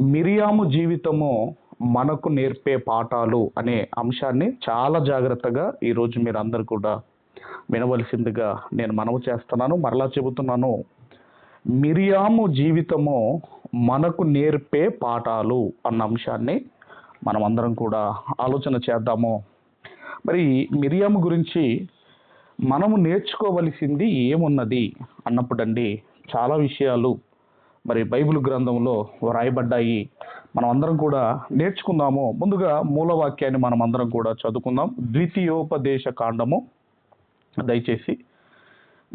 మిరియాము జీవితము మనకు నేర్పే పాఠాలు అనే అంశాన్ని చాలా జాగ్రత్తగా ఈరోజు మీరు అందరు కూడా వినవలసిందిగా నేను మనవి చేస్తున్నాను. మరలా చెబుతున్నాను మిరియాము జీవితము మనకు నేర్పే పాఠాలు అన్న అంశాన్ని మనం అందరం కూడా ఆలోచన చేద్దాము. మరి మిరియాము గురించి మనము నేర్చుకోవలసింది ఏమున్నది అన్నప్పుడండి చాలా విషయాలు మరి బైబిల్ గ్రంథంలో వ్రాయబడ్డాయి. మనం అందరం కూడా నేర్చుకుందాము. ముందుగా మూలవాక్యాన్ని మనం అందరం కూడా చదువుకుందాం. ద్వితీయోపదేశ కాండము దయచేసి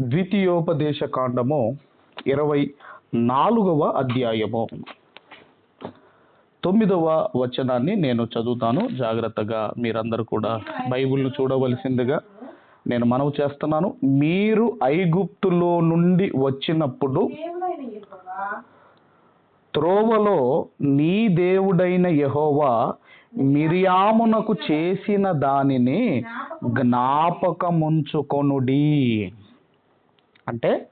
ద్వితీయోపదేశ కాండము ఇరవై నాలుగవ అధ్యాయము. తొమ్మిదవ వచనాన్ని నేను చదువుతాను. జాగ్రత్తగా మీరందరూ కూడా బైబిల్ను చూడవలసిందిగా నేను మనవి చేస్తున్నాను. మీరు ఐగుప్తులో నుండి వచ్చినప్పుడు త్రోవలో నీ దేవుడైన యెహోవా మిరియామునకు చేసిన దానిని జ్ఞాపకముంచుకొనుడి. అంటే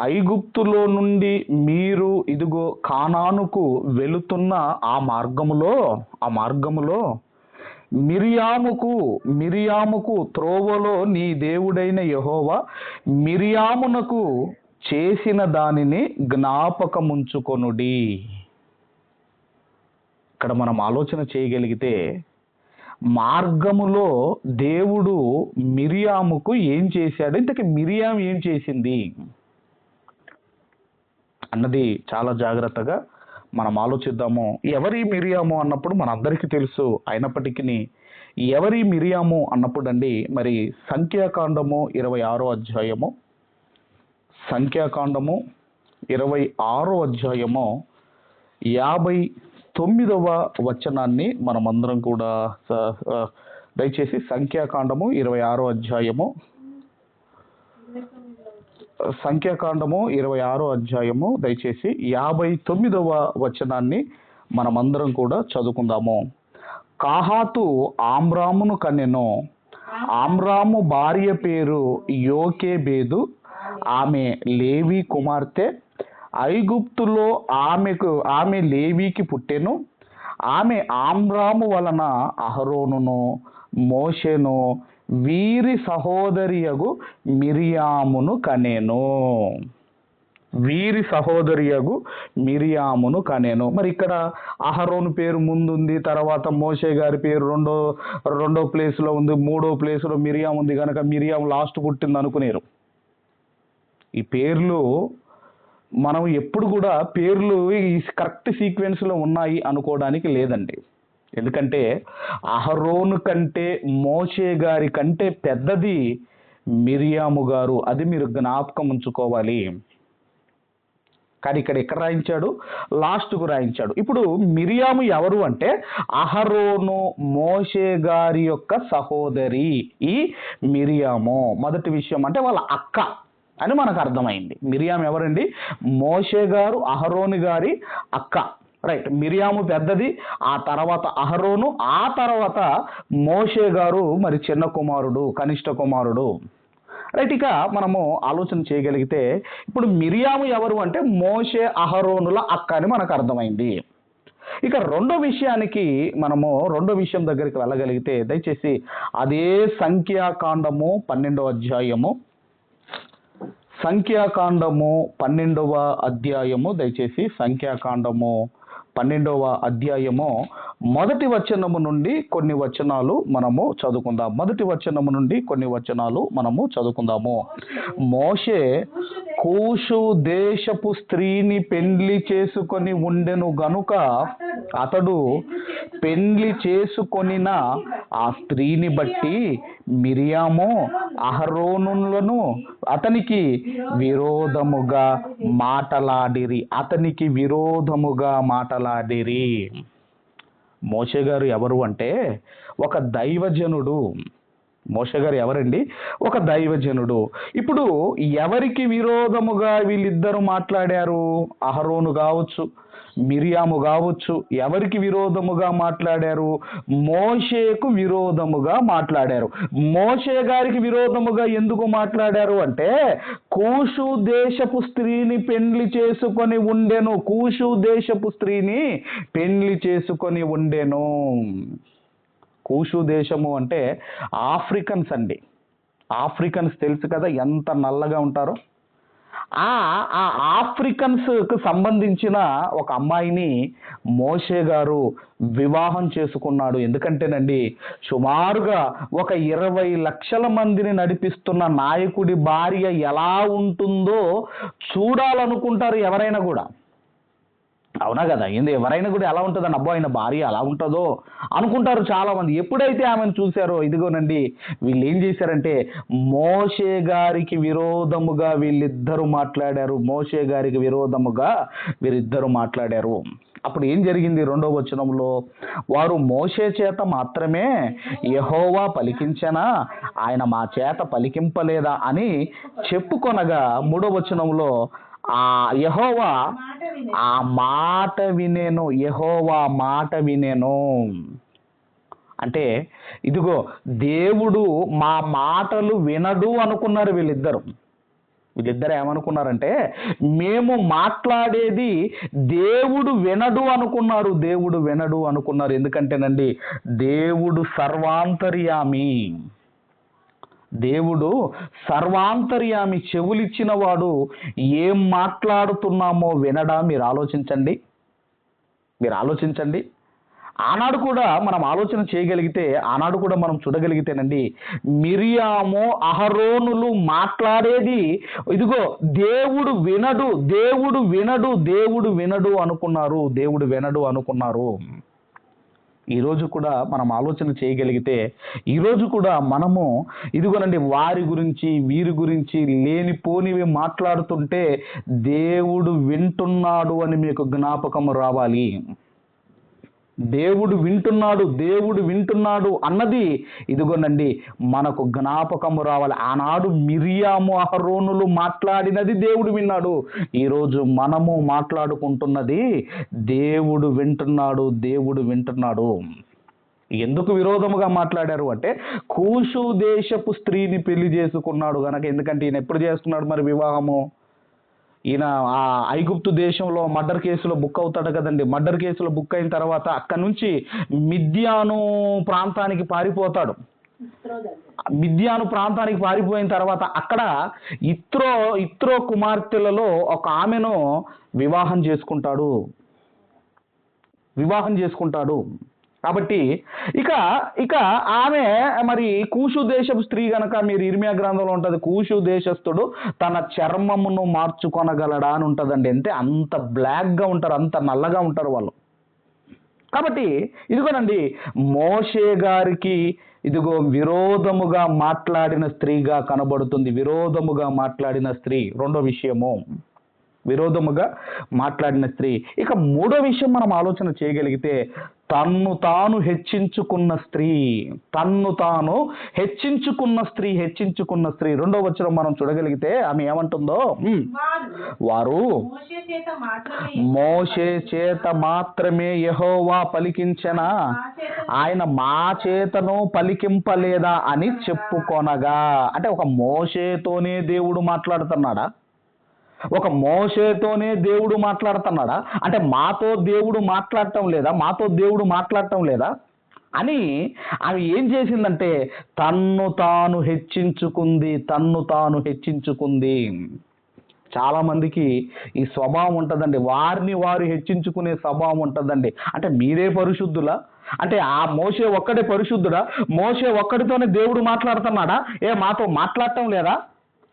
ఐగుప్తులో నుండి మీరు ఇదిగో కానానుకు వెళుతున్న ఆ మార్గములో ఆ మార్గములో మిరియాముకు మిరియాముకు త్రోవలో నీ దేవుడైన యెహోవా మిరియామునకు చేసిన దానిని జ్ఞాపకముంచుకొనుడి. ఇక్కడ మనం ఆలోచన చేయగలిగితే మార్గములో దేవుడు మిరియాముకు ఏం చేశాడు? ఇంతకీ మిరియాం ఏం చేసింది? అన్నది చాలా జాగ్రత్తగా మనం ఆలోచిద్దాము. ఎవరి మిరియాము అన్నప్పుడు మనందరికీ తెలుసు అయినప్పటికీ ఎవరి మిరియాము అన్నప్పుడు అండి మరి సంఖ్యాకాండము ఇరవై ఆరో అధ్యాయము సంఖ్యాకాండము ఇరవై ఆరో అధ్యాయము యాభై తొమ్మిదవ వచనాన్ని మనమందరం కూడా దయచేసి సంఖ్యాకాండము ఇరవై ఆరో అధ్యాయము. సంఖ్యాకాండము ఇరవై ఆరో అధ్యాయము దయచేసి యాభై తొమ్మిదవ వచనాన్ని మనమందరం కూడా చదువుకుందాము. కాహాతు ఆమ్రామును కనెను ఆమ్రాము భార్య పేరు యోకే బేదు ఆమె లేవి కుమార్తె ఐగుప్తులో ఆమెకు ఆమె లేవికి పుట్టెను. ఆమె ఆమ్రాము వలన అహరోనును మోషెను వీరి సహోదరియగు మిరియామును కనెను. వీరి సహోదరియగు మిరియామును కనెను. మరి ఇక్కడ అహరోను పేరు ముందుంది తర్వాత మోషే గారి పేరు రెండో రెండో ప్లేస్లో ఉంది మూడో ప్లేస్లో మిరియాం ఉంది కనుక మిరియాం లాస్ట్ పుట్టింది అనుకునేరు ఈ పేర్లు మనం ఎప్పుడు కూడా పేర్లు ఈ కరెక్ట్ సీక్వెన్స్లో ఉన్నాయి అనుకోవడానికి లేదండి. ఎందుకంటే అహరోను కంటే మోషే గారి కంటే పెద్దది మిరియాము గారు. అది మీరు జ్ఞాపకం ఉంచుకోవాలి. కానీ ఇక్కడ ఎక్కడ రాయించాడు? లాస్ట్కు రాయించాడు. ఇప్పుడు మిరియాము ఎవరు అంటే అహరోను మోషే గారి యొక్క సహోదరి ఈ మిరియాము. మొదటి విషయం అంటే వాళ్ళ అక్క. అని మనకు అర్థమైంది. మిరియాం ఎవరండి? మోషే గారు అహరోని గారి అక్క. రైట్. మిరియాము పెద్దది ఆ తర్వాత అహరోను ఆ తర్వాత మోషే గారు మరి చిన్న కుమారుడు కనిష్ట కుమారుడు. రైట్. ఇక మనము ఆలోచన చేయగలిగితే ఇప్పుడు మిరియాము ఎవరు అంటే మోషే అహరోనుల అక్క అని మనకు అర్థమైంది. ఇక రెండో విషయానికి మనము రెండో విషయం దగ్గరికి వెళ్ళగలిగితే దయచేసి అదే సంఖ్యాకాండము పన్నెండో అధ్యాయము. సంఖ్యాకాండము పన్నెండవ అధ్యాయము దయచేసి సంఖ్యాకాండము పన్నెండవ అధ్యాయము మొదటి వచనము నుండి కొన్ని వచనాలు మనము చదువుకుందాం. మొదటి వచనము నుండి కొన్ని వచనాలు మనము చదువుకుందాము. మోషే కూషు దేశపు స్త్రీని పెండ్లి చేసుకొని ఉండెను గనుక అతడు పెండ్లి చేసుకొనిన ఆ స్త్రీని బట్టి మిరియాము అహరోనులను అతనికి విరోధముగా మాటలాడిరి. అతనికి విరోధముగా మాటలాడిరి. మోషే గారు ఎవరు అంటే ఒక దైవజనుడు. మోషే గారు ఎవరండి? ఒక దైవజనుడు. ఇప్పుడు ఎవరికి విరోధముగా వీళ్ళిద్దరూ మాట్లాడారు? అహరోను కావచ్చు మిరియాము కావచ్చు ఎవరికి విరోధముగా మాట్లాడారు? మోషేకు విరోధముగా మాట్లాడారు. మోషే గారికి విరోధముగా ఎందుకు మాట్లాడారు అంటే కూషు దేశపు స్త్రీని పెండ్లి చేసుకొని ఉండెను. కూషు దేశపు స్త్రీని పెండ్లి చేసుకొని ఉండెను. కూషు దేశము అంటే ఆఫ్రికన్స్ అండి. ఆఫ్రికన్స్ తెలుసు కదా ఎంత నల్లగా ఉంటారో? ఆ ఆఫ్రికన్స్ ఆఫ్రికన్స్కు సంబంధించిన ఒక అమ్మాయిని మోషే గారు వివాహం చేసుకున్నాడు. ఎందుకంటేనండి సుమారుగా ఒక ఇరవై లక్షల మందిని నడిపిస్తున్న నాయకుడి భార్య ఎలా ఉంటుందో చూడాలనుకుంటారు ఎవరైనా కూడా. అవునా కదా? ఏంది? ఎవరైనా కూడా ఎలా ఉంటుందని అబ్బో ఆయన భార్య అలా ఉంటుందో అనుకుంటారు చాలా మంది ఎప్పుడైతే ఆమెను చూశారో ఇదిగోనండి వీళ్ళు ఏం చేశారంటే మోషే గారికి విరోధముగా వీళ్ళిద్దరూ మాట్లాడారు. మోషే గారికి విరోధముగా వీరిద్దరూ మాట్లాడారు. అప్పుడు ఏం జరిగింది రెండవ వచనంలో? వారు మోషే చేత మాత్రమే యహోవా పలికించనా? ఆయన మా చేత పలికింపలేదా? అని చెప్పుకొనగా మూడో వచనంలో యహోవా ఆ మాట వినేను యహోవా మాట వినేను. అంటే ఇదిగో దేవుడు మా మాటలు వినడు అనుకున్నారు వీళ్ళిద్దరు. వీళ్ళిద్దరు ఏమనుకున్నారంటే మేము మాట్లాడేది దేవుడు వినడు అనుకున్నారు దేవుడు వినడు అనుకున్నారు. ఎందుకంటేనండి దేవుడు సర్వాంతర్యామి. దేవుడు సర్వాంతర్యామి చెవులిచ్చిన వాడు ఏం మాట్లాడుతున్నామో వినడా? మీరు ఆలోచించండి. మీరు ఆలోచించండి. ఆనాడు కూడా మనం ఆలోచన చేయగలిగితే ఆనాడు కూడా మనం చూడగలిగితేనండి మిరియాము అహరోనులు మాట్లాడేది ఇదిగో దేవుడు వినడు దేవుడు వినడు దేవుడు వినడు అనుకున్నారు దేవుడు వినడు అనుకున్నారు. ఈరోజు కూడా మనం ఆలోచన చేయగలిగితే ఈరోజు కూడా మనము ఇదిగోనండి వారి గురించి వీరి గురించి లేనిపోనివి మాట్లాడుతుంటే దేవుడు వింటున్నాడు అని మీకు జ్ఞాపకం రావాలి. దేవుడు వింటున్నాడు దేవుడు వింటున్నాడు అన్నది ఇదిగోనండి మనకు జ్ఞాపకము రావాలి. ఆనాడు మిరియాము అహరోనులు మాట్లాడినది దేవుడు విన్నాడు. ఈరోజు మనము మాట్లాడుకుంటున్నది దేవుడు వింటున్నాడు దేవుడు వింటున్నాడు. ఎందుకు విరోధముగా మాట్లాడారు అంటే కూషు దేశపు స్త్రీని పెళ్ళి చేసుకున్నాడు కనుక ఎందుకంటే ఈయన ఎప్పుడు చేసుకున్నాడు మరి వివాహము? ఈయన ఆ ఐగుప్తు దేశంలో మర్డర్ కేసులో బుక్ అవుతాడు కదండి. మర్డర్ కేసులో బుక్ అయిన తర్వాత అక్కడ నుంచి మిథ్యాను ప్రాంతానికి పారిపోతాడు. మిథ్యాను ప్రాంతానికి పారిపోయిన తర్వాత అక్కడ ఇత్రో ఇత్రో కుమార్తెలలో ఒక ఆమెను వివాహం చేసుకుంటాడు. వివాహం చేసుకుంటాడు. కాబట్టి ఇక ఇక ఆమె మరి కూషు దేశపు స్త్రీ గనక మీరు ఇర్మియా గ్రంథంలో ఉంటుంది కూషు దేశస్థుడు తన చర్మమును మార్చుకొనగలడా అని ఉంటుందండి. అంటే అంత బ్లాక్గా ఉంటారు అంత నల్లగా ఉంటారు వాళ్ళు. కాబట్టి ఇదిగోనండి మోషే గారికి ఇదిగో విరోధముగా మాట్లాడిన స్త్రీగా కనబడుతుంది. విరోధముగా మాట్లాడిన స్త్రీ రెండో విషయము. విరోధముగా మాట్లాడిన స్త్రీ. ఇక మూడో విషయం మనం ఆలోచన చేయగలిగితే తన్ను తాను హెచ్చించుకున్న స్త్రీ తన్ను తాను హెచ్చించుకున్న స్త్రీ హెచ్చించుకున్న స్త్రీ. రెండో వచనం మనం చూడగలిగితే ఆమె ఏమంటుందో? "ఉమ్, వారు మోషే చేత మాత్రమే మోషే చేత మాత్రమే యెహోవా పలికించనా? ఆయన మా చేతను పలికింపలేదా అని చెప్పుకొనగా. అంటే ఒక మోషేతోనే దేవుడు మాట్లాడుతున్నాడా? ఒక మోషేతోనే దేవుడు మాట్లాడుతున్నాడా? అంటే మాతో దేవుడు మాట్లాడటం లేదా? మాతో దేవుడు మాట్లాడటం లేదా? అని ఆమె ఏం చేసిందంటే తన్ను తాను హెచ్చించుకుంది తన్ను తాను హెచ్చించుకుంది. చాలామందికి ఈ స్వభావం ఉంటుందండి. వారిని వారు హెచ్చించుకునే స్వభావం ఉంటుందండి. అంటే మీరే పరిశుద్ధులా? అంటే ఆ మోసే ఒక్కడే పరిశుద్ధుడా? మోసే ఒక్కడితోనే దేవుడు మాట్లాడుతున్నాడా? ఏ మాతో మాట్లాడటం లేదా?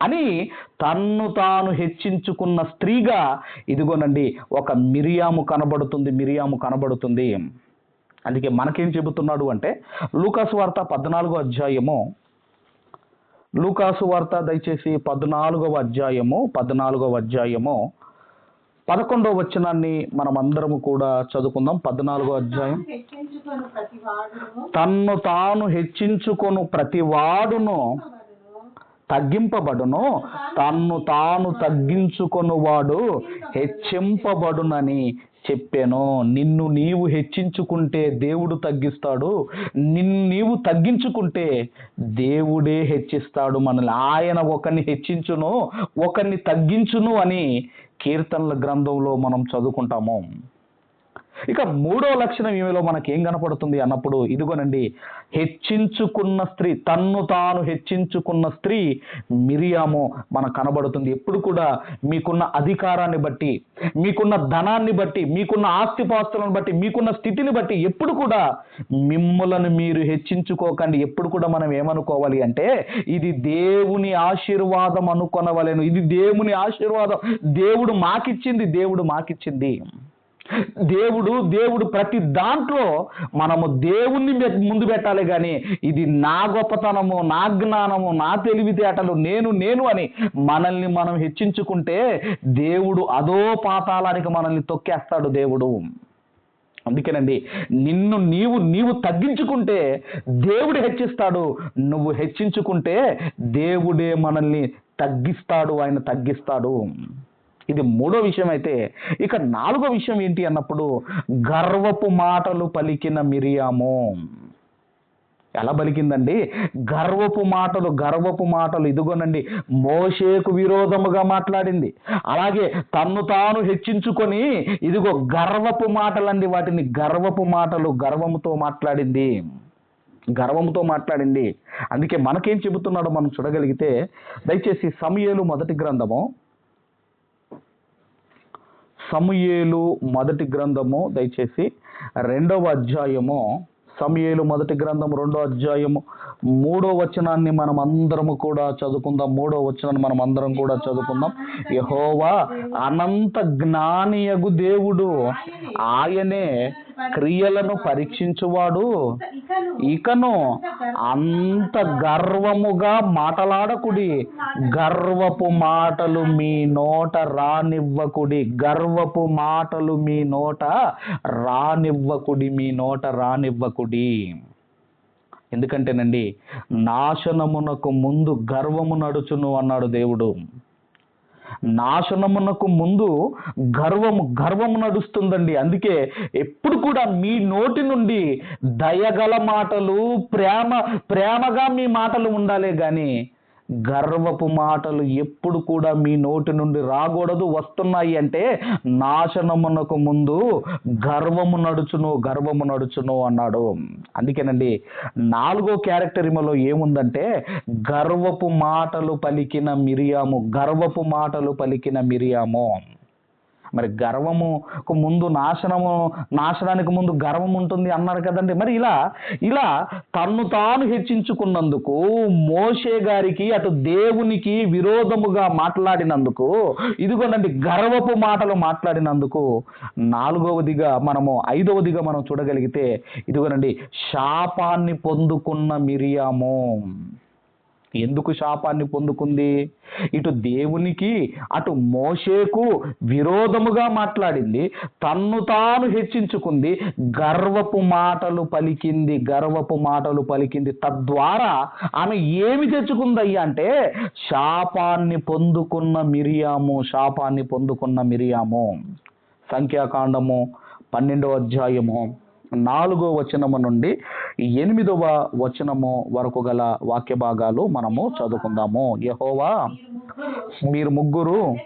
అని తన్ను తాను హెచ్చించుకున్న స్త్రీగా ఇదిగోనండి ఒక మిరియాము కనబడుతుంది మిరియాము కనబడుతుంది. అందుకే మనకేం చెబుతున్నాడు అంటే లూకాసు వార్త పద్నాలుగో అధ్యాయము లూకాసు వార్త దయచేసి పద్నాలుగవ అధ్యాయము పద్నాలుగవ అధ్యాయము పదకొండో వచనాన్ని మనం అందరము కూడా చదువుకుందాం. పద్నాలుగో అధ్యాయం. తన్ను తాను హెచ్చించుకొను ప్రతి వాడును తగ్గింపబడును. తన్ను తాను తగ్గించుకొనువాడు హెచ్చింపబడునని చెప్పాను. నిన్ను నీవు హెచ్చించుకుంటే దేవుడు తగ్గిస్తాడు. నిన్ను నీవు తగ్గించుకుంటే దేవుడే హెచ్చిస్తాడు మనల్ని. ఆయన ఒకరిని హెచ్చించును ఒకరిని తగ్గించును అని కీర్తనల గ్రంథంలో మనం చదువుకుంటాము. ఇక మూడో లక్షణం ఈమెలో మనకి ఏం కనపడుతుంది అన్నప్పుడు ఇదిగోనండి హెచ్చించుకున్న స్త్రీ తన్ను తాను హెచ్చించుకున్న స్త్రీ మిరియాము మనకు కనబడుతుంది. ఎప్పుడు కూడా మీకున్న అధికారాన్ని బట్టి మీకున్న ధనాన్ని బట్టి మీకున్న ఆస్తిపాస్తులను బట్టి మీకున్న స్థితిని బట్టి ఎప్పుడు కూడా మిమ్ములను మీరు హెచ్చించుకోకండి. ఎప్పుడు కూడా మనం ఏమనుకోవాలి అంటే ఇది దేవుని ఆశీర్వాదం అనుకొనవలేను. ఇది దేవుని ఆశీర్వాదం. దేవుడు మాకిచ్చింది దేవుడు మాకిచ్చింది. దేవుడు దేవుడు ప్రతి దాంట్లో మనము దేవుణ్ణి ముందు పెట్టాలి కానీ ఇది నా గొప్పతనము నా జ్ఞానము నా తెలివితేటలు నేను నేను అని మనల్ని మనం హెచ్చించుకుంటే దేవుడు అదో పాతాళానికి మనల్ని తొక్కేస్తాడు దేవుడు. అందుకేనండి నిన్ను నీవు నీవు తగ్గించుకుంటే దేవుడు హెచ్చిస్తాడు. నువ్వు హెచ్చించుకుంటే దేవుడే మనల్ని తగ్గిస్తాడు ఆయన తగ్గిస్తాడు. ఇది మూడో విషయం అయితే ఇక నాలుగో విషయం ఏంటి అన్నప్పుడు గర్వపు మాటలు పలికిన మిరియాము. ఎలా పలికిందండి? గర్వపు మాటలు గర్వపు మాటలు ఇదిగోనండి మోషేకు విరోధముగా మాట్లాడింది. అలాగే తన్ను తాను హెచ్చించుకొని ఇదిగో గర్వపు మాటలండి వాటిని గర్వపు మాటలు గర్వముతో మాట్లాడింది. గర్వంతో మాట్లాడింది. అందుకే మనకేం చెబుతున్నాడో మనం చూడగలిగితే దయచేసి సమయేలు మొదటి గ్రంథము సమయేలు మొదటి గ్రంథము దయచేసి రెండవ అధ్యాయము. సమయేలు మొదటి గ్రంథం రెండో అధ్యాయము. మూడో వచనాన్ని మనం అందరము కూడా చదువుకుందాం. మూడో వచనాన్ని మనం అందరం కూడా చదువుకుందాం. యహోవా అనంత జ్ఞానియగు దేవుడు. ఆయనే క్రియలను పరీక్షించువాడు. ఇకను. అంత గర్వముగా మాటలాడకుడి. గర్వపు మాటలు మీ నోట రానివ్వకుడి. గర్వపు మాటలు మీ నోట రానివ్వకుడి. మీ నోట రానివ్వకుడి. ఎందుకంటేనండి నాశనమునకు ముందు గర్వము నడుచును అన్నాడు దేవుడు. నాశనమునకు ముందు గర్వము గర్వము నడుస్తుందండి. అందుకే ఎప్పుడు కూడా మీ నోటి నుండి దయగల మాటలు ప్రేమ ప్రేమగా మీ మాటలు ఉండాలే కానీ గర్వపు మాటలు ఎప్పుడు కూడా మీ నోటి నుండి రాకూడదు. వస్తున్నాయి అంటే నాశనమునకు ముందు గర్వము నడుచును గర్వము నడుచును అన్నాడు. అందుకేనండి నాలుగో క్యారెక్టర్ ఈమెలో ఏముందంటే గర్వపు మాటలు పలికిన మిరియాము గర్వపు మాటలు పలికిన మిరియాము. మరి గర్వముకు ముందు నాశనము నాశనానికి ముందు గర్వం ఉంటుంది అన్నారు కదండి. మరి ఇలా ఇలా తన్ను తాను హెచ్చించుకున్నందుకు మోషే గారికి అటు దేవునికి విరోధముగా మాట్లాడినందుకు ఇదిగోనండి గర్వపు మాటలు మాట్లాడినందుకు నాలుగవదిగా మనము ఐదవదిగా మనం చూడగలిగితే ఇదిగోనండి శాపాన్ని పొందుకున్న మిరియాము. ఎందుకు శాపాన్ని పొందుకుంది? ఇటు దేవునికి అటు మోషేకు విరోధముగా మాట్లాడింది. తన్ను తాను హెచ్చించుకుంది. గర్వపు మాటలు పలికింది గర్వపు మాటలు పలికింది. తద్వారా ఆమె ఏమి తెచ్చుకుందయ్యా అంటే శాపాన్ని పొందుకున్న మిరియాము శాపాన్ని పొందుకున్న మిరియాము. సంఖ్యాకాండము పన్నెండవ అధ్యాయము. నాలుగో వచనము నుండి ఎనిమిదవ వచనము వరకు గల వాక్య భాగాలు మనము చదువుకుందాము. యహోవా మీరు ముగ్గురు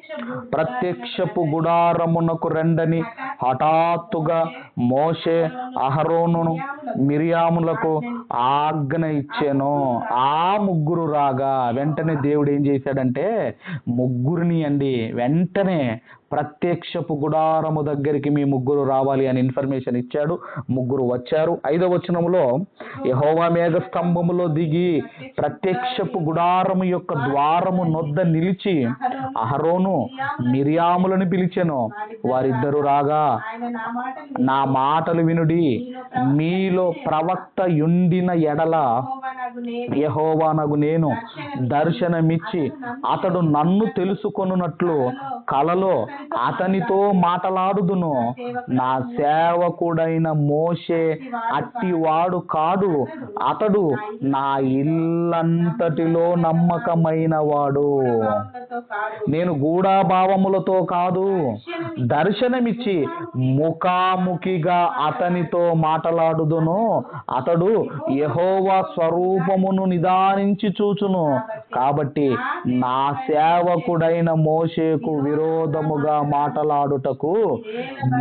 ప్రత్యక్షపు గుడారమునకు రెండని హఠాత్తుగా మోషే అహరోనును మిరియాములకు ఆజ్ఞ ఇచ్చాను. ఆ ముగ్గురు రాగా వెంటనే దేవుడు ఏం చేశాడంటే ముగ్గురిని అండి వెంటనే ప్రత్యక్షపు గుడారము దగ్గరికి మీ ముగ్గురు రావాలి అని ఇన్ఫర్మేషన్ ఇచ్చాడు. ముగ్గురు వచ్చారు. ఐదవ వచనములో యహోవా మేఘ స్తంభములో దిగి ప్రత్యక్షపు గుడారము యొక్క ద్వారము నొద్ద నిలిచి అహరోను మిరియాములను పిలిచెను. వారిద్దరు రాగా నా మాటలు వినుడి. మీలో ప్రవక్త యుండిన ఎడల నేను యహోవానగు నేను దర్శనమిచ్చి అతడు నన్ను తెలుసుకొనున్నట్లు కలలో అతనితో మాటలాడుదును. నా సేవకుడైన మోషే అట్టివాడు కాడు. అతడు నా ఇల్లంతటిలో నమ్మకమైన వాడు. భావములతో కాదు నేను గూఢాభావములతో కాదు దర్శనమిచ్చి ముఖాముఖిగా అతనితో మాటలాడుదును. అతడు యహోవా స్వరూపమును నిదానించి చూచును. కాబట్టి నా సేవకుడైన మోషేకు విరోధముగా మాటలాడుటకు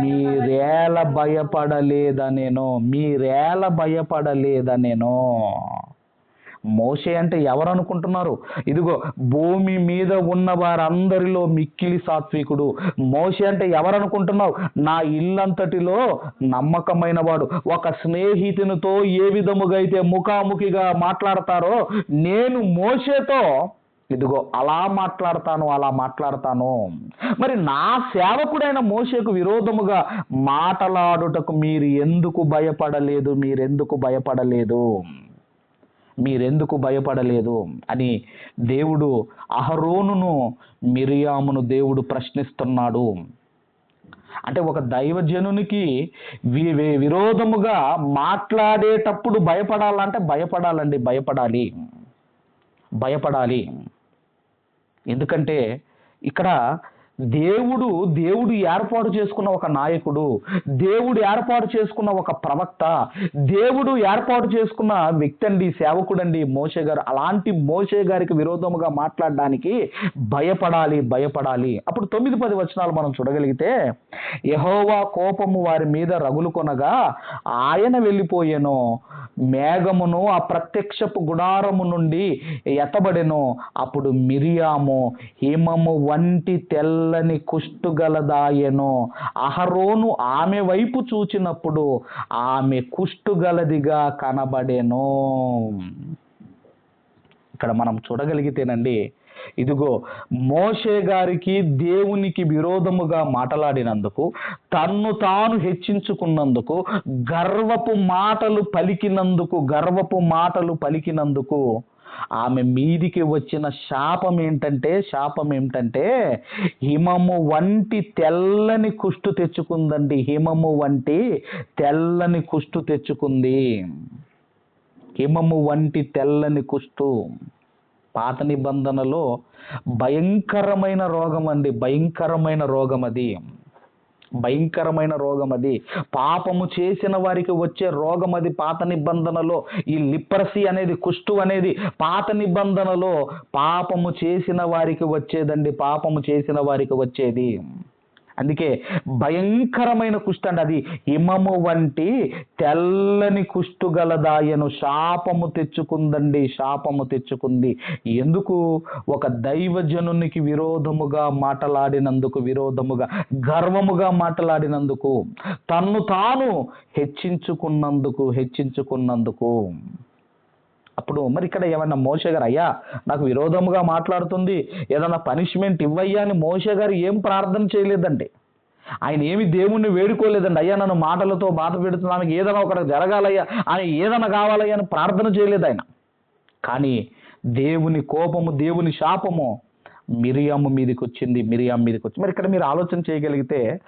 మీరేల భయపడలేదనేను. మీరేల భయపడలేదనేను. మోషే అంటే ఎవరు అనుకుంటున్నారు ఇదిగో భూమి మీద ఉన్న వారందరిలో మిక్కిలి సాత్వికుడు. మోషే అంటే ఎవరు అనుకుంటున్నావు నా ఇల్లంతటిలో నమ్మకమైన వాడు. ఒక స్నేహితునితో ఏ విధముగా అయితే ముఖాముఖిగా మాట్లాడతారో నేను మోషేతో ఇదిగో అలా మాట్లాడతాను అలా మాట్లాడతాను. మరి నా సేవకుడైన మోషేకు విరోధముగా మాటలాడుటకు మీరు ఎందుకు భయపడలేదు? మీరెందుకు భయపడలేదు? మీరెందుకు భయపడలేదు? అని దేవుడు అహరోనును మిరియామును దేవుడు ప్రశ్నిస్తున్నాడు. అంటే ఒక దైవజనునికి వి- వి- విరోధముగా మాట్లాడేటప్పుడు భయపడాలంటే భయపడాలండి భయపడాలి. భయపడాలి. ఎందుకంటే ఇక్కడ దేవుడు దేవుడు ఏర్పాటు చేసుకున్న ఒక నాయకుడు దేవుడు ఏర్పాటు చేసుకున్న ఒక ప్రవక్త దేవుడు ఏర్పాటు చేసుకున్న వ్యక్తి అండి సేవకుడండి మోషే గారు అలాంటి మోషే గారికి విరోధముగా మాట్లాడడానికి భయపడాలి భయపడాలి. అప్పుడు తొమ్మిది పది వచనాలు మనం చూడగలిగితే యహోవా కోపము వారి మీద రగులు కొనగా ఆయన వెళ్ళిపోయాను మేఘమును ఆ ప్రత్యక్షపు గుడారము నుండి ఎత్తబడెను. అప్పుడు మిరియాము హిమము వంటి తెల్ల కుష్టు కుష్టుగలదాయెను అహరోను ఆమె వైపు చూచినప్పుడు ఆమె కుష్టు గలదిగా కనబడెను. ఇక్కడ మనం చూడగలిగితేనండి ఇదిగో మోషే గారికి దేవునికి విరోధముగా మాట్లాడినందుకు తన్ను తాను హెచ్చించుకున్నందుకు గర్వపు మాటలు పలికినందుకు గర్వపు మాటలు పలికినందుకు ఆమె మీదికి వచ్చిన శాపం ఏంటంటే శాపం ఏమిటంటే హిమము వంటి తెల్లని కుష్టు తెచ్చుకుందండి. హిమము వంటి తెల్లని కుష్టు తెచ్చుకుంది. హిమము వంటి తెల్లని కుష్టు. పాత నిబంధనలో భయంకరమైన రోగం అండి. భయంకరమైన రోగం అది. భయంకరమైన రోగం అది. పాపము చేసిన వారికి వచ్చే రోగం అది. పాత నిబంధనలో ఈ లిప్రసీ అనేది కుష్టు అనేది పాత నిబంధనలో పాపము చేసిన వారికి వచ్చేదండి. పాపము చేసిన వారికి వచ్చేది. అందుకే భయంకరమైన కుష్టు అండి అది. హిమము వంటి తెల్లని కుష్టు గలదాయను శాపము తెచ్చుకుందండి శాపము తెచ్చుకుంది. ఎందుకు? ఒక దైవజనునికి విరోధముగా మాటలాడినందుకు విరోధముగా గర్వముగా మాట్లాడినందుకు తన్ను తాను హెచ్చించుకున్నందుకు హెచ్చించుకున్నందుకు. అప్పుడు మరి ఇక్కడ ఏమన్నా మోషే గారు అయ్యా నాకు విరోధముగా మాట్లాడుతుంది ఏదన్నా పనిష్మెంట్ ఇవ్వయ్యా అని మోషే గారు ఏం ప్రార్థన చేయలేదండి. ఆయన ఏమి దేవుణ్ణి వేడుకోలేదండి. అయ్యా నన్ను మాటలతో బాధ పెడుతున్నాను ఏదైనా ఒకటి జరగాలయ్యా ఆయన ఏదైనా కావాలయ్యా అని ప్రార్థన చేయలేదు ఆయన. కానీ దేవుని కోపము దేవుని శాపము మిరియాము మీదకి వచ్చింది మిరియాం మీదకి వచ్చింది మరి ఇక్కడ మీరు ఆలోచన చేయగలిగితే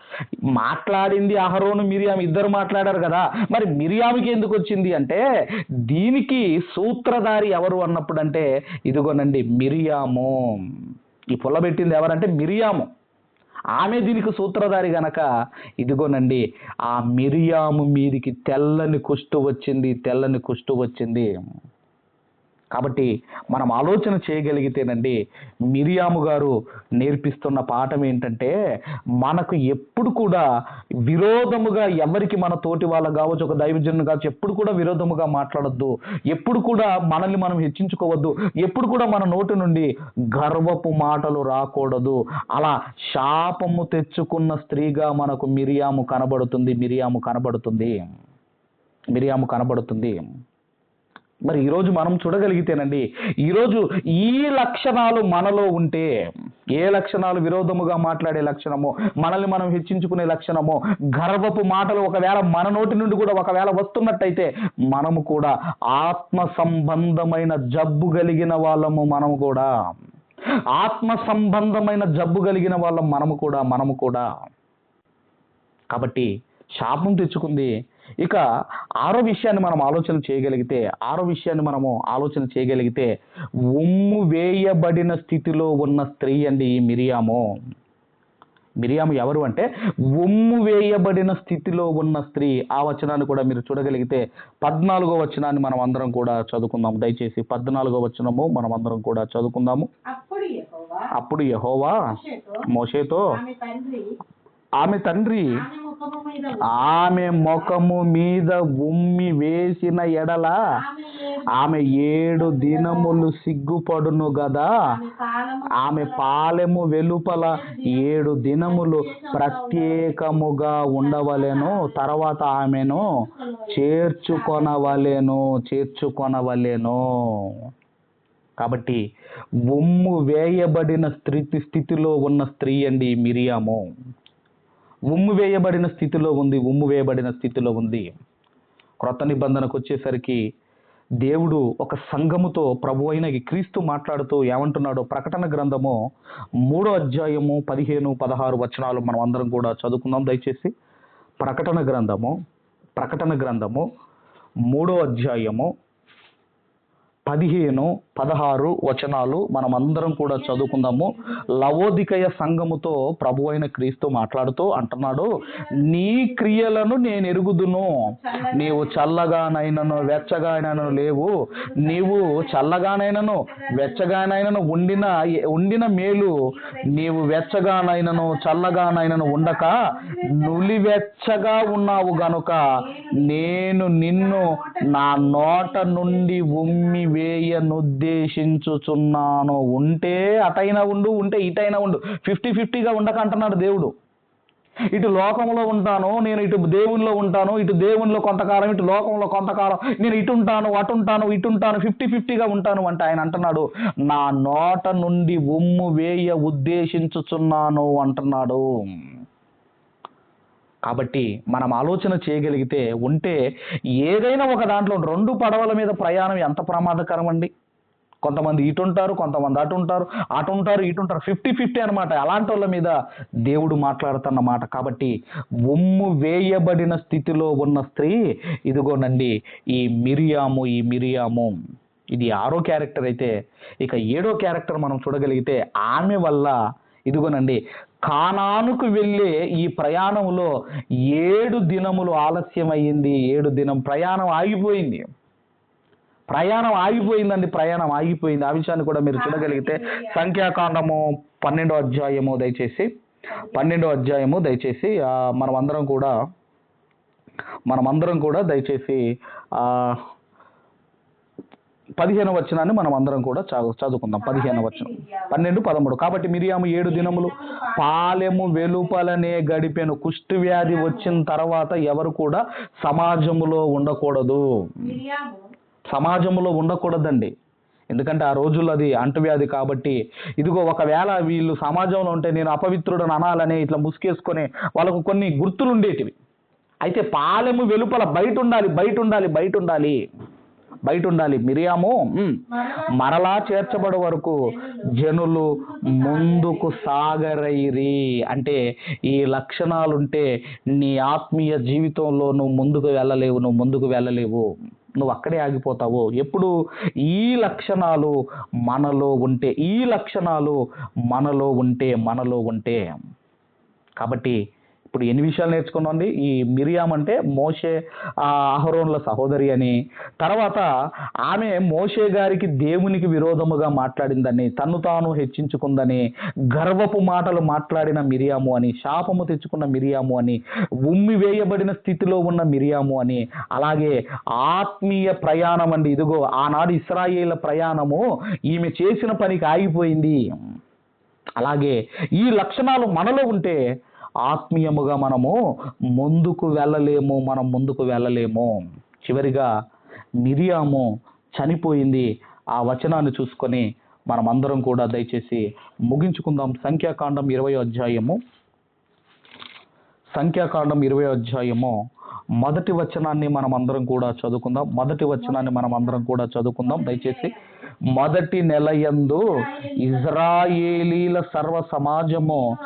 మాట్లాడింది అహరోను మిరియాం ఇద్దరు మాట్లాడారు కదా. మరి మిరియామికి ఎందుకు వచ్చింది అంటే దీనికి సూత్రధారి ఎవరు అన్నప్పుడు అంటే ఇదిగోనండి మిరియాము. ఈ పుల్లబెట్టింది ఎవరంటే మిరియాము. ఆమె దీనికి సూత్రధారి గనక ఇదిగోనండి ఆ మిరియాము మీదికి తెల్లని కుష్టు వచ్చింది తెల్లని కుష్టు వచ్చింది. కాబట్టి మనం ఆలోచన చేయగలిగితేనండి మిరియాము గారు నేర్పిస్తున్న పాఠం ఏంటంటే మనకు ఎప్పుడు కూడా విరోధముగా ఎవరికి మన తోటి వాళ్ళ కావచ్చు ఒక దైవజనులు కావచ్చు ఎప్పుడు కూడా విరోధముగా మాట్లాడొద్దు ఎప్పుడు కూడా మనల్ని మనం హెచ్చించుకోవద్దు ఎప్పుడు కూడా మన నోటి నుండి గర్వపు మాటలు రాకూడదు. అలా శాపము తెచ్చుకున్న స్త్రీగా మనకు మిరియాము కనబడుతుంది మిరియాము కనబడుతుంది మిరియాము కనబడుతుంది. మరి ఈరోజు మనం చూడగలిగితేనండి ఈరోజు ఈ లక్షణాలు మనలో ఉంటే ఏ లక్షణాలు విరోధముగా మాట్లాడే లక్షణము మనల్ని మనం హెచ్చించుకునే లక్షణము గర్వపు మాటలు ఒకవేళ మన నోటి నుండి కూడా ఒకవేళ వస్తున్నట్టయితే మనము కూడా ఆత్మ సంబంధమైన జబ్బు కలిగిన వాళ్ళము మనము కూడా. ఆత్మ సంబంధమైన జబ్బు కలిగిన వాళ్ళం మనము కూడా మనము కూడా. కాబట్టి శాపం తెచ్చుకుంది ఇక ఆరో విషయాన్ని మనం ఆలోచన చేయగలిగితే ఆరో విషయాన్ని మనము ఆలోచన చేయగలిగితే ఉమ్ము వేయబడిన స్థితిలో ఉన్న స్త్రీ అండి ఈ మిరియాము. మిరియాము ఎవరు అంటే ఉమ్ము వేయబడిన స్థితిలో ఉన్న స్త్రీ. ఆ వచనాన్ని కూడా మీరు చూడగలిగితే పద్నాలుగో వచనాన్ని మనం అందరం కూడా చదువుకుందాం దయచేసి పద్నాలుగో వచనము మనం అందరం కూడా చదువుకుందాము. అప్పుడు యెహోవా మోషేతో ఆమె తండ్రి ఆమె ముఖము మీద ఉమ్మి వేసిన ఎడల ఆమె ఏడు దినములు సిగ్గుపడును గదా. ఆమె పాలెము వెలుపల ఏడు దినములు ప్రత్యేకముగా ఉండవలెను. తర్వాత ఆమెను చేర్చుకొనవలెను చేర్చుకొనవలెను. కాబట్టి ఉమ్ము వేయబడిన స్థితి స్థితిలో ఉన్న స్త్రీ అండి మిరియాము. ఉమ్ము వేయబడిన స్థితిలో ఉంది ఉమ్ము వేయబడిన స్థితిలో ఉంది. క్రొత్త నిబంధనకు వచ్చేసరికి దేవుడు ఒక సంఘముతో ప్రభు అయిన ఈ క్రీస్తు మాట్లాడుతూ ఏమంటున్నాడో ప్రకటన గ్రంథము మూడో అధ్యాయము పదిహేను పదహారు వచనాలు మనం అందరం కూడా చదువుకుందాం. దయచేసి ప్రకటన గ్రంథము ప్రకటన గ్రంథము మూడో అధ్యాయము పదిహేను పదహారు వచనాలు మనం అందరం కూడా చదువుకుందాము. లవోదికయ సంఘముతో ప్రభు అయిన క్రీస్తు మాట్లాడుతూ అంటున్నాడు నీ క్రియలను నేను ఎరుగుదును. నీవు చల్లగానైనను వెచ్చగానైనను లేవు. నీవు చల్లగానైనను వెచ్చగానైనను ఉండిన ఉండిన మేలు. నీవు వెచ్చగానైనను చల్లగానైనను ఉండక నులివెచ్చగా ఉన్నావు గనుక నేను నిన్ను నా నోట నుండి ఉమ్మి వేయనుద్దేశించుచున్నాను ఉంటే అటైనా ఉండు ఉంటే ఇటైనా ఉండు. ఫిఫ్టీ ఫిఫ్టీగా ఉండక అంటున్నాడు దేవుడు. ఇటు లోకంలో ఉంటాను నేను ఇటు దేవునిలో ఉంటాను ఇటు దేవునిలో కొంతకాలం ఇటు లోకంలో కొంతకాలం నేను ఇటు ఉంటాను అటు ఉంటాను ఇటు ఉంటాను ఫిఫ్టీ ఫిఫ్టీగా ఉంటాను అంటే ఆయన అంటున్నాడు నా నోట నుండి ఉమ్ము వేయ ఉద్దేశించుచున్నాను అంటున్నాడు. కాబట్టి మనం ఆలోచన చేయగలిగితే ఉంటే ఏదైనా ఒక దాంట్లో రెండు పడవల మీద ప్రయాణం ఎంత ప్రమాదకరం అండి కొంతమంది ఇటు ఉంటారు కొంతమంది అటు ఉంటారు అటు ఉంటారు ఇటు ఉంటారు ఫిఫ్టీ ఫిఫ్టీ అనమాట అలాంటి వాళ్ళ మీద దేవుడు మాట్లాడుతున్న మాట. కాబట్టి ఒమ్ము వేయబడిన స్థితిలో ఉన్న స్త్రీ ఇదిగోనండి ఈ మిరియాము ఈ మిరియాము. ఇది ఆరో క్యారెక్టర్ అయితే ఇక ఏడో క్యారెక్టర్ మనం చూడగలిగితే ఆమె వల్ల ఇదిగోనండి కానానుకు వెళ్ళే ఈ ప్రయాణంలో ఏడు దినములు ఆలస్యమయ్యింది ఏడు దినం ప్రయాణం ఆగిపోయింది. ప్రయాణం ఆగిపోయిందండి ప్రయాణం ఆగిపోయింది. ఆ విషయాన్ని కూడా మీరు చూడగలిగితే సంఖ్యాకాండము పన్నెండో అధ్యాయము దయచేసి పన్నెండో అధ్యాయము దయచేసి మనం అందరం కూడా మనం అందరం కూడా దయచేసి ఆ, పదిహేను వచనాన్ని మనం అందరం కూడా చదువు చదువుకుందాం. పదిహేను వచనం. పన్నెండు పదమూడు. కాబట్టి మిరియాము ఏడు దినములు పాలెము వెలుపలనే గడిపెను. కుష్టి వ్యాధి వచ్చిన తర్వాత ఎవరు కూడా సమాజములో ఉండకూడదు. సమాజంలో ఉండకూడదండి. ఎందుకంటే ఆ రోజుల్లో అది అంటువ్యాధి కాబట్టి ఇదిగో ఒకవేళ వీళ్ళు సమాజంలో ఉంటే నేను అపవిత్రుడని అనాలని ఇట్లా ముసుకేసుకొని వాళ్ళకు కొన్ని గుర్తులు ఉండేటివి అయితే పాలెము వెలుపల బయట ఉండాలి బయట ఉండాలి బయట ఉండాలి బయట ఉండాలి మిరియాము మరలా చేర్చబడే వరకు జనులు ముందుకు సాగరైరి అంటే ఈ లక్షణాలుంటే నీ ఆత్మీయ జీవితంలో నువ్వు ముందుకు వెళ్ళలేవు నువ్వు ముందుకు వెళ్ళలేవు. నువ్వు అక్కడే ఆగిపోతావు. ఎప్పుడు ఈ లక్షణాలు మనలో ఉంటే ఈ లక్షణాలు మనలో ఉంటే మనలో ఉంటే. కాబట్టి ఇప్పుడు ఎన్ని విషయాలు నేర్చుకున్నాండి ఈ మిరియాం అంటే మోషే ఆ, అహరోన్ల సహోదరి అని. తర్వాత ఆమె మోషే గారికి దేవునికి విరోధముగా మాట్లాడిందని తన్ను తాను హెచ్చించుకుందని గర్వపు మాటలు మాట్లాడిన మిరియాము అని శాపము తెచ్చుకున్న మిరియాము అని ఉమ్మి వేయబడిన స్థితిలో ఉన్న మిరియాము అని. అలాగే ఆత్మీయ ప్రయాణం అండి. ఇదిగో ఆనాడు ఇస్రాయేల్ ప్రయాణము ఈమె చేసిన పనికి ఆగిపోయింది. అలాగే ఈ లక్షణాలు మనలో ఉంటే ఆత్మీయముగా మనము ముందుకు వెళ్ళలేము మనం ముందుకు వెళ్ళలేము. చివరిగా మిరియాము చనిపోయింది. ఆ వచనాన్ని చూసుకొని మనం అందరం కూడా దయచేసి ముగించుకుందాం. సంఖ్యాకాండం ఇరవై అధ్యాయము. సంఖ్యాకాండం ఇరవై అధ్యాయము. మొదటి వచనాన్ని మనం అందరం కూడా చదువుకుందాం. మొదటి వచనాన్ని మనం అందరం కూడా చదువుకుందాం. దయచేసి మొదటి నెల యందు ఇజ్రాయేలీల సర్వ సమాజము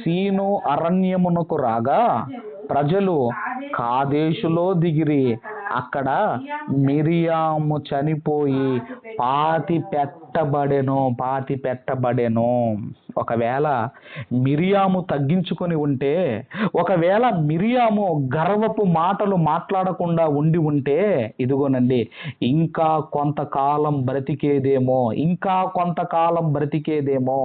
సీను అరణ్యమునకు రాగా ప్రజలు కాదేశులో దిగిరి. అక్కడ మిరియాము చనిపోయి పాతి పెట్టబడెను పాతి పెట్టబడెను. ఒకవేళ మిరియాము తగ్గించుకొని ఉంటే ఒకవేళ మిరియాము గర్వపు మాటలు మాట్లాడకుండా ఉండి ఉంటే ఇదిగోనండి ఇంకా కొంతకాలం బ్రతికేదేమో ఇంకా కొంతకాలం బ్రతికేదేమో.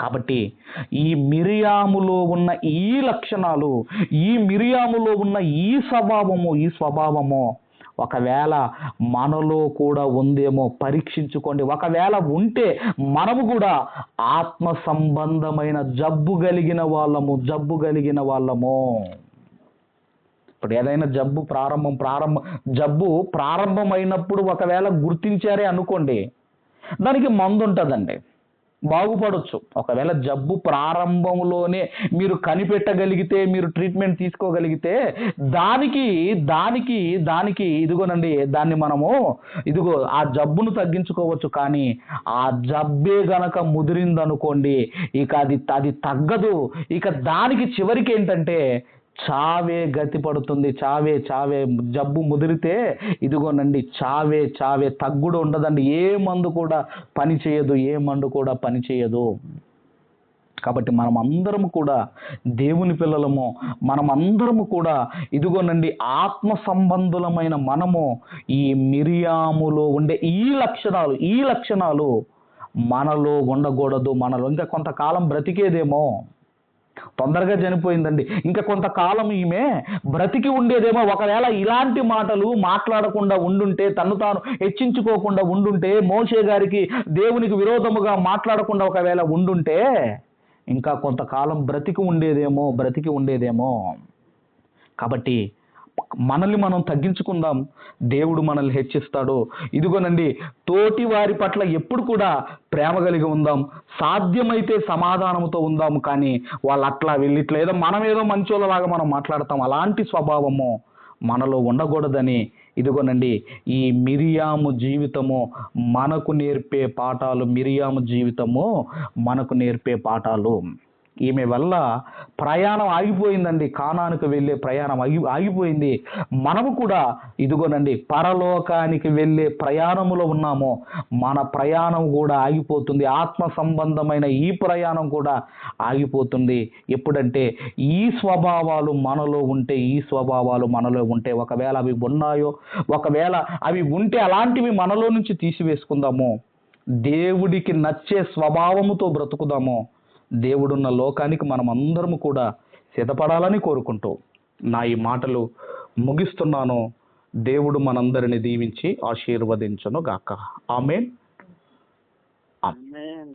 కాబట్టి ఈ మిరియాములో ఉన్న ఈ లక్షణాలు ఈ మిరియాములో ఉన్న ఈ స్వభావము ఈ స్వభావము ఒకవేళ మనలో కూడా ఉందేమో పరీక్షించుకోండి. ఒకవేళ ఉంటే మనము కూడా ఆత్మ సంబంధమైన జబ్బు కలిగిన వాళ్ళము జబ్బు కలిగిన వాళ్ళము. ఇప్పుడు ఏదైనా జబ్బు ప్రారంభం ప్రారంభం జబ్బు ప్రారంభమైనప్పుడు ఒకవేళ గుర్తించారే అనుకోండి దానికి మందు ఉంటుందండి. బాగుపడవచ్చు ఒకవేళ జబ్బు ప్రారంభంలోనే మీరు కనిపెట్టగలిగితే మీరు ట్రీట్మెంట్ తీసుకోగలిగితే దానికి దానికి దానికి ఇదిగోనండి దాన్ని మనము ఇదిగో ఆ జబ్బును తగ్గించుకోవచ్చు కానీ ఆ జబ్బే గనక ముదిరిందనుకోండి ఇక అది అది తగ్గదు. ఇక దానికి చివరికి ఏంటంటే చావే గతి పడుతుంది చావే చావే జబ్బు ముదిరితే ఇదిగోనండి చావే చావే తగ్గుడు ఉండదండి ఏ మందు కూడా పని చేయదు ఏ మందు కూడా పని చేయదు. కాబట్టి మనం అందరం కూడా దేవుని పిల్లలము మనం అందరము కూడా ఇదిగోనండి ఆత్మ సంబంధులమైన మనము ఈ మిరియాములో ఉండే ఈ లక్షణాలు ఈ లక్షణాలు మనలో ఉండకూడదు మనలో. ఇంకా కొంతకాలం బ్రతికేదేమో. తొందరగా చనిపోయిందండి. ఇంకా కొంతకాలం ఈమె బ్రతికి ఉండేదేమో. ఒకవేళ ఇలాంటి మాటలు మాట్లాడకుండా ఉండుంటే తను తాను హెచ్చించుకోకుండా ఉండుంటే మోషే గారికి దేవునికి విరోధముగా మాట్లాడకుండా ఒకవేళ ఉండుంటే ఇంకా కొంతకాలం బ్రతికి ఉండేదేమో బ్రతికి ఉండేదేమో. కాబట్టి మనల్ని మనం తగ్గించుకుందాం. దేవుడు మనల్ని హెచ్చిస్తాడు. ఇదిగోనండి తోటి వారి పట్ల ఎప్పుడు కూడా ప్రేమ కలిగి ఉందాం. సాధ్యమైతే సమాధానంతో ఉందాం కానీ వాళ్ళు అట్లా వెళ్ళిట్లేదో మనం ఏదో మంచోళ్ళలాగా మనం మాట్లాడతాం. అలాంటి స్వభావము మనలో ఉండకూడదని ఇదిగోనండి ఈ మిరియాము జీవితము మనకు నేర్పే పాఠాలు మిరియాము జీవితము మనకు నేర్పే పాఠాలు. ఈమె వల్ల ప్రయాణం ఆగిపోయిందండి. కానానికి వెళ్ళే ప్రయాణం ఆగి ఆగిపోయింది. మనము కూడా ఇదిగోనండి పరలోకానికి వెళ్ళే ప్రయాణములో ఉన్నాము. మన ప్రయాణం కూడా ఆగిపోతుంది. ఆత్మ సంబంధమైన ఈ ప్రయాణం కూడా ఆగిపోతుంది. ఎప్పుడంటే ఈ స్వభావాలు మనలో ఉంటే ఈ స్వభావాలు మనలో ఉంటే ఒకవేళ అవి ఉన్నాయో ఒకవేళ అవి ఉంటే అలాంటివి మనలో నుంచి తీసివేసుకుందాము. దేవుడికి నచ్చే స్వభావముతో బ్రతుకుదాము. దేవుడున్న లోకానికి మనం అందరము కూడా సిద్ధపడాలని కోరుకుంటూ నా ఈ మాటలు ముగిస్తున్నాను. దేవుడు మనందరిని దీవించి ఆశీర్వదించను గాక ఆమె Amen.